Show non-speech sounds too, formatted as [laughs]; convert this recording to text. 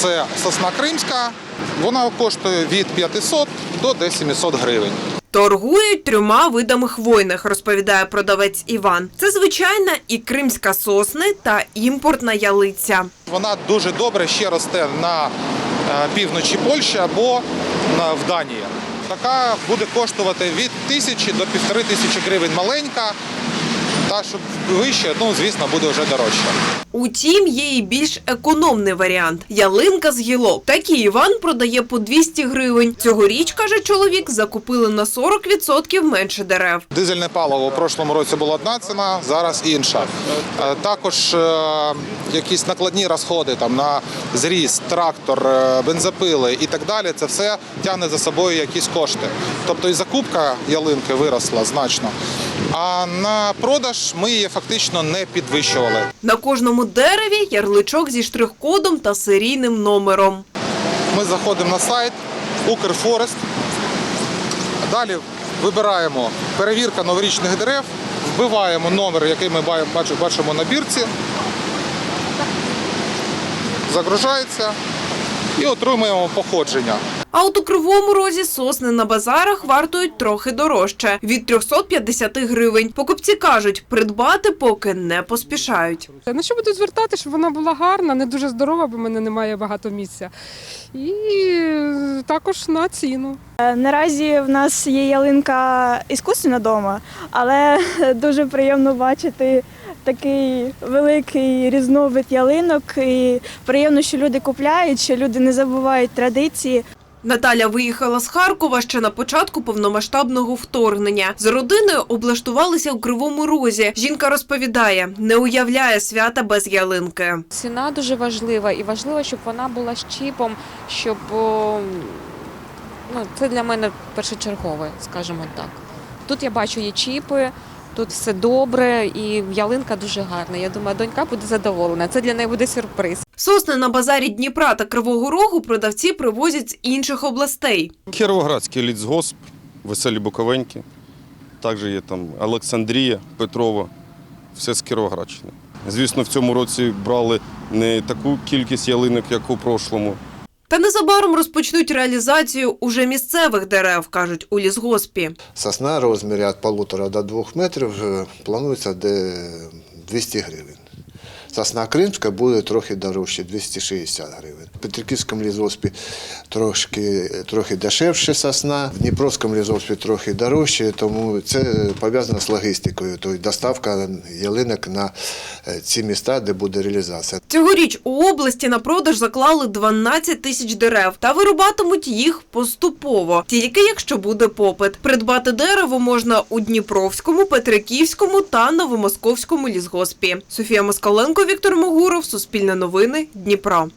це сосна кримська. Вона коштує від 500 до 700 гривень. Торгують трьома видами хвойних, розповідає продавець Іван. Це звичайна і кримська сосни та імпортна ялиця. Вона дуже добре ще росте на е, півночі Польщі або в Данії. Така буде коштувати від тисячі до півтори тисячі гривень маленька. Та щоб вище, ну звісно, буде вже дорожче. Утім, є і більш економний варіант ялинка з гілок. Такі Іван продає по 200 гривень. Цьогоріч, каже чоловік, закупили на 40% менше дерев. Дизельне паливо у прошлому році була одна ціна, зараз інша. Е, Також е, якісь накладні розходи там на зріз, трактор, е, бензопили і так далі. Це все тягне за собою якісь кошти. Тобто і закупка ялинки виросла значно. А на продаж ми її фактично не підвищували. На кожному дереві ярличок зі штрих-кодом та серійним номером. Ми заходимо на сайт Укрфорест. Далі вибираємо перевірка новорічних дерев, вбиваємо номер, який ми бачимо на бірці. Загружається і отримуємо походження. А от у Кривому Розі сосни на базарах вартують трохи дорожче – від 350 гривень. Покупці кажуть, придбати поки не поспішають. На що буду звертати, щоб вона була гарна, не дуже здорова, бо в мене немає багато місця. І також на ціну. Е, Наразі в нас є ялинка іскусственна вдома, але [laughs] дуже приємно бачити такий великий різновид ялинок. І приємно, що люди купляють, що люди не забувають традиції. Наталя виїхала з Харкова ще на початку повномасштабного вторгнення. З родиною облаштувалися у Кривому Розі. Жінка розповідає, не уявляє свята без ялинки. Ціна дуже важлива і важливо, щоб вона була з чіпом, щоб ну, це для мене першочергове, скажімо так. Тут я бачу є чіпи, тут все добре, і ялинка дуже гарна. Я думаю, донька буде задоволена. Це для неї буде сюрприз. Сосни на базарі Дніпра та Кривого Рогу продавці привозять з інших областей. Кіровоградський лісгосп, Веселі Буковеньки. Також є там Олександрія, Петрова, все з Кіровоградщини. Звісно, в цьому році брали не таку кількість ялинок, як у прошлому. Та незабаром розпочнуть реалізацію уже місцевих дерев, кажуть у лісгоспі. Сосна розмірі від полутора до двох метрів е, планується де 200 гривень. Сосна кримська буде трохи дорожче, 260 гривень. В Петриківському лісгоспі трошки, трохи дешевше сосна, в Дніпровському лісгоспі трохи дорожче, тому це пов'язано з логістикою, тобто доставка ялинок на е, ці міста, де буде реалізація. Цьогоріч у області на продаж заклали 12 тисяч дерев та вирубатимуть їх поступово, тільки якщо буде попит. Придбати дерево можна у Дніпровському, Петриківському та Новомосковському лісгоспі. Софія Москаленко, Віктор Могуров, Суспільне новини, Дніпро.